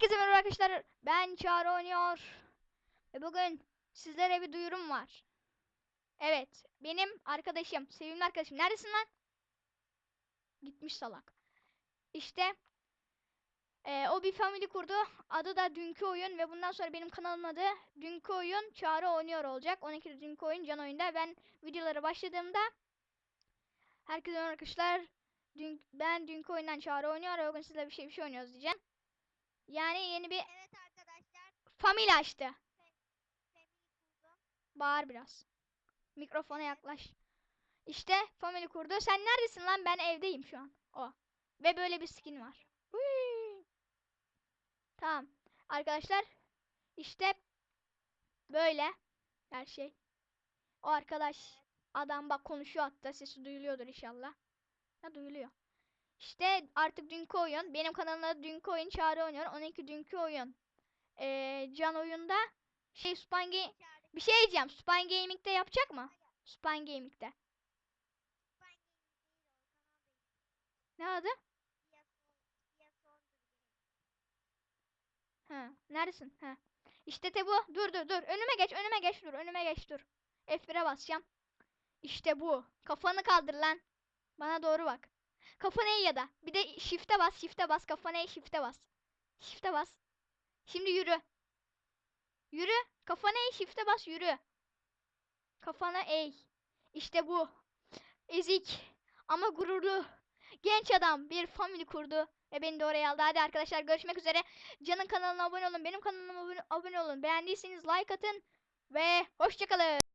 Herkese merhaba arkadaşlar. Ben Çağrı oynuyor. Ve bugün sizlere bir duyurum var. Evet, benim arkadaşım, sevimli arkadaşım. Neredesin lan? Gitmiş salak. İşte eee, o bir family kurdu. Adı da Dünkü Oyun ve bundan sonra benim kanalımın adı Dünkü Oyun Çağrı oynuyor olacak. 12 Dünkü Oyun Can Oyun'da ben videolara başladığımda herkese merhaba arkadaşlar. Dün, ben Dünkü Oyun'dan Çağrı oynuyor bugün sizle bir şey bir şey oynuyoruz diyeceğim. Yani yeni bir Evet arkadaşlar. Family açtı. Bağır biraz. Mikrofona yaklaş. İşte family kurdu. Sen neredesin lan? Ben evdeyim şu an. O. Ve böyle bir skin var. Hıy. Tamam. Arkadaşlar işte böyle her şey. O arkadaş adam bak konuşuyor hatta sesi duyuluyordur inşallah. Ya duyuluyor. İşte artık dünkü oyun. Benim kanalımda dünkü oyun çağrı oynuyor. 12 dünkü oyun. Ee, can oyunda şey Span bir şey diyeceğim. Span Gaming'de yapacak mı? Span Gaming'de. Ne adı? Ha, neredesin? Ha. İşte te bu. Dur dur dur. Önüme geç, önüme geç dur. Önüme geç dur. F1'e basacağım. İşte bu. Kafanı kaldır lan. Bana doğru bak. Kafanı eğ ya da. Bir de shift'e bas, shift'e bas. Kafanı eğ, shift'e bas. Shift'e bas. Şimdi yürü. Yürü. Kafanı eğ, shift'e bas, yürü. Kafana eğ. İşte bu. Ezik ama gururlu. Genç adam bir family kurdu ve beni de oraya aldı. Hadi arkadaşlar görüşmek üzere. Can'ın kanalına abone olun. Benim kanalıma abone olun. Beğendiyseniz like atın ve hoşçakalın.